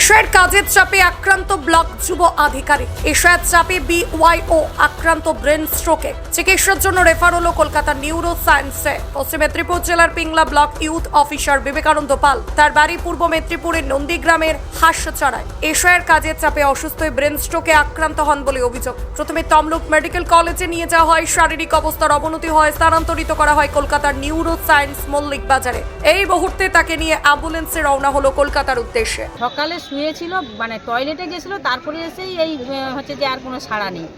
এশিয়ার কাজের চাপে আক্রান্ত ব্লক যুব আধিকারিক। এশিয়ার চাপে বিওয়াইও আক্রান্ত ব্রেন স্ট্রোকে। চিকিৎসার জন্য রেফার হলো কলকাতা নিউরো সায়েন্সে পশ্চিম মেদিনীপুর জেলার Pingla block youth officer Vivekananda Pal. তার বাড়ি পূর্ব মেদিনীপুরের নন্দীগ্রামের হাস্যচড়ায় এশিয়ার কাজের চাপে অসুস্থ হয়ে ব্রেন স্ট্রোকে আক্রান্ত হন বলে অভিযোগ। প্রথমে তমলুক মেডিকেল কলেজে নিয়ে যাওয়া হয়, শারীরিক অবস্থার অবনতি হয়, স্থানান্তরিত করা হয় কলকাতার নিউরো সায়েন্স মল্লিক বাজারে এই মুহূর্তে তাকে নিয়ে অ্যাম্বুলেন্সে রওনা হলো কলকাতার উদ্দেশ্যে। সকালে শুয়েছিল মানে টয়লেটে গেছিল তারপরে এসেই এই হচ্ছে যে আর কোনো সাড়া নেই।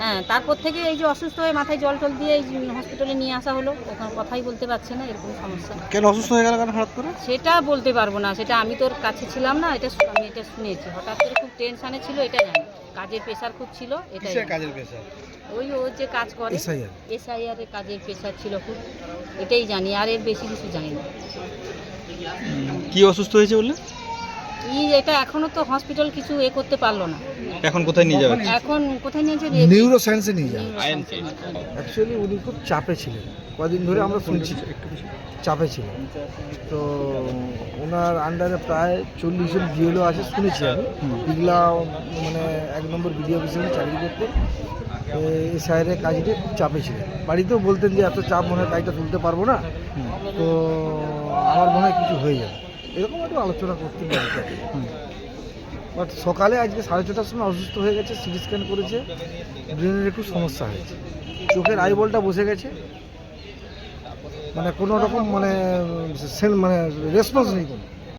হ্যাঁ তারপর থেকে এই যে অসুস্থ হয়ে মাথায় জল টল দিয়ে এই হসপিটালে নিয়ে আসা হলো। ওখানে কথাই বলতে পারছে না এরকম সমস্যা। কেন অসুস্থ হয়ে গেল কেন হঠাৎ করে? সেটা বলতে পারব না সেটা আমি তোর কাছে ছিলাম না এটা আমি এটা শুনেছি। হঠাৎ করে খুব টেনশানে ছিল এটা জানি। কাজের প্রেশার খুব ছিল এটা কাজের পেশা ওই ও যে কাজ করে? এসআইআর এর কাজের প্রেশার ছিল খুব এটাই জানি আর এর বেশি কিছু জানি না। কি অসুস্থ হয়েছে বললে? ই এটা এখনও তো হসপিটাল কিছু এ করতে পারল না। এখন কোথায় নিয়ে যাবে? এখন কোথায় নিয়েছে নিউরো সায়েন্সে নিয়ে যায় নিউরোসায়েন্সে। অ্যাকচুয়ালি উনি খুব চাপে ছিলেন। কদিন ধরে আমরা শুনছি। চাপে ছিলেন। তো ওনার আন্ডারে প্রায় চল্লিশ জন বিএলও আছে শুনেছি আমি। এগুলা মানে এক নম্বর বিডিও অফিসে চাকরি করতেন এই সাইডে কাজটি খুব চাপে ছিলেন। বাড়িতেও বলতেন যে এত চাপ মনে হয় কাজটা তুলতে পারব না। তো আমার মনে হয় কিছু হয়ে যাবে। এরকম একটু আলোচনা করতে পারি। বাট সকালে আজকে সাড়ে ছটার সময় অসুস্থ হয়ে গেছে, সিটি স্ক্যান করেছে, ব্রেনের একটু সমস্যা হয়েছে। চোখের আইবলটা বসে গেছে। মানে কোনো রকম মানে সেল মানে রেসপন্স নেই কোনো।